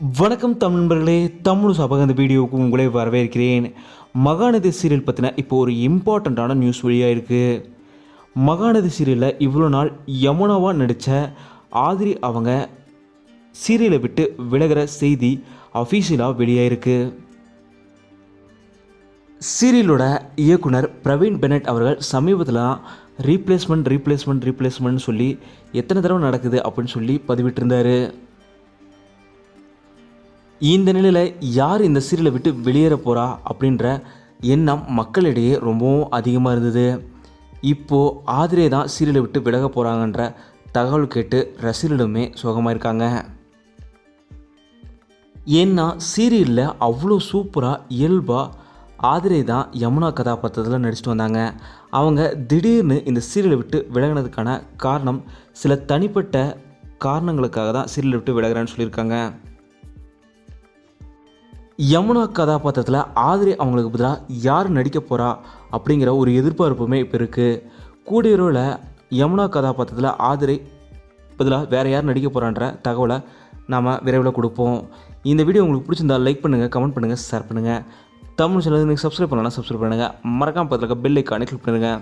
வணக்கம் தமிழ் நண்பர்களே தமிழ் சபக இந்த வீடியோவுக்கு உங்களே வரவேற்கிறேன். மகாநதி சீரியல் பற்றின இப்போ ஒரு இம்பார்ட்டண்ட்டான நியூஸ் வழியாக இருக்குது மகாநதி சீரியலில் இவ்வளோ நாள் யமுனாவாக நடித்த ஆதிரி அவங்க சீரியலை விட்டு விலகிற செய்தி அஃபீஷியலாக வெளியாயிருக்கு. சீரியலோட இயக்குனர் பிரவீன் பெனட் அவர்கள் சமீபத்தில் ரீப்ளேஸ்மெண்ட் ரீப்ளேஸ்மெண்ட் ரீப்ளேஸ்மெண்ட் சொல்லி எத்தனை தடவை நடக்குது அப்படின்னு சொல்லி பதிவிட்டிருந்தார். இந்த நிலையில் யார் இந்த சீரியலை விட்டு வெளியேற போகிறா அப்படின்ற எண்ணம் மக்களிடையே ரொம்பவும் அதிகமாக இருந்தது. இப்போது ஆதிரே தான் சீரியலை விட்டு விலக போகிறாங்கன்ற தகவல் கேட்டு ரசிகர்களுமே சுகமாக இருக்காங்க. ஏன்னா சீரியலில் அவ்வளோ சூப்பராக இயல்பாக ஆதிரே தான் யமுனா கதாபாத்திரத்தில் நடிச்சிட்டு வந்தாங்க. அவங்க திடீர்னு இந்த சீரியலை விட்டு விலகினதுக்கான காரணம் சில தனிப்பட்ட காரணங்களுக்காக தான் சீரியலை விட்டு விலகிறேன்னு சொல்லியிருக்காங்க. யமுனா கதாபாத்திரத்தில் ஆதிரி அவங்களுக்கு பதிலாக யார் நடிக்க போகிறா அப்படிங்கிற ஒரு எதிர்பார்ப்புமே இப்போ இருக்குது கூடியரோவில் யமுனா கதாபாத்திரத்தில் ஆதிரை பதிலாக வேறு யார் நடிக்க போகிறான்ற தகவலை நாம் விரைவில் கொடுப்போம். இந்த வீடியோ உங்களுக்கு பிடிச்சிருந்தா லைக் பண்ணுங்கள் கமெண்ட் பண்ணுங்கள் ஷேர் பண்ணுங்கள் தமிழ் சேனல் சப்ஸ்கிரைப் பண்ணலாம் சப்ஸ்கிரைப் பண்ணுங்கள் மறக்காம பக்கத்தில் பெல் ஐக்கானே கிளிக் பண்ணுங்கள்